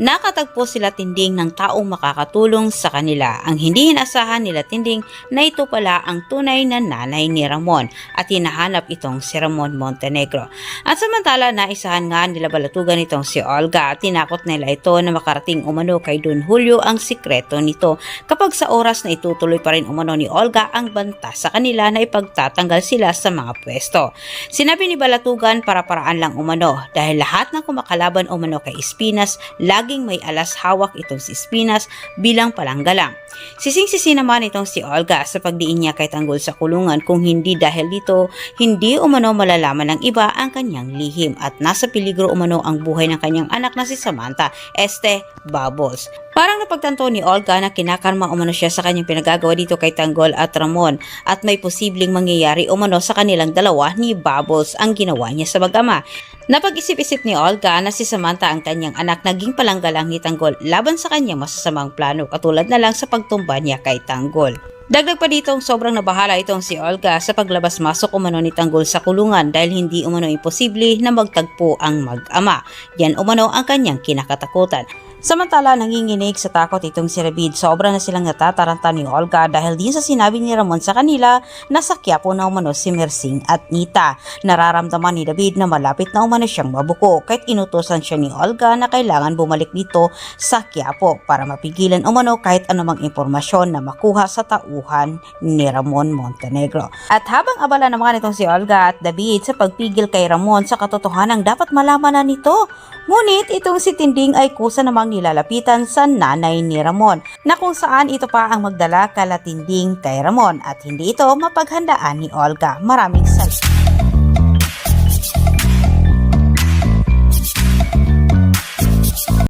Nakatagpo sila tinding ng taong makakatulong sa kanila. Ang hindi inasahan nila tinding na ito pala ang tunay na nanay ni Ramon at hinahanap itong si Ramon Montenegro. At samantala naisahan nga nila balatugan itong si Olga at tinakot nila ito na makarating umano kay Don Julio ang sikreto nito kapag sa oras na itutuloy pa rin umano ni Olga ang banta sa kanila na ipagtatanggal sila sa mga pwesto. Sinabi ni Balatugan para paraan lang umano dahil lahat ng kumakalaban umano kay Espinas laging may alas hawak itong si Espinas bilang palanggalang. Sising-sisi naman itong si Olga sa pagdiin niya kay Tanggol sa kulungan kung hindi dahil dito hindi umano malalaman ng iba ang kanyang lihim at nasa peligro umano ang buhay ng kanyang anak na si Samantha Este Bubbles. Parang napagtanto ni Olga na kinakarma umano siya sa kanyang pinagagawa dito kay Tanggol at Ramon at may posibleng mangyayari umano sa kanilang dalawa ni Bubbles ang ginawa niya sa bagama. Napag-isip-isip ni Olga na si Samantha ang kanyang anak naging palanggalang ni Tanggol laban sa kanyang masasamang plano katulad na lang sa pagtumba niya kay Tanggol. Dagdag pa dito sobrang nabahala itong si Olga sa paglabas-masok umano ni Tanggol sa kulungan dahil hindi umano imposible na magtagpo ang mag-ama. Yan umano ang kanyang kinakatakutan. Samantala, nanginginig sa takot itong si Rabid. Sobra na silang natataranta ni Olga dahil din sa sinabi ni Ramon sa kanila na sa Quiapo na umano si Mersing at Nita. Nararamdaman ni David na malapit na umano siyang mabuko kahit inutosan siya ni Olga na kailangan bumalik dito sa Quiapo para mapigilan umano kahit anumang impormasyon na makuha sa tauhan ni Ramon Montenegro. At habang abala naman itong si Olga at David sa pagpigil kay Ramon sa katotohanang dapat malaman na nito, ngunit itong si Tinding ay kusa namang nilalapitan sa nanay ni Ramon na kung saan ito pa ang magdala kala Tinding kay Ramon at hindi ito mapaghandaan ni Olga. Maraming salamat.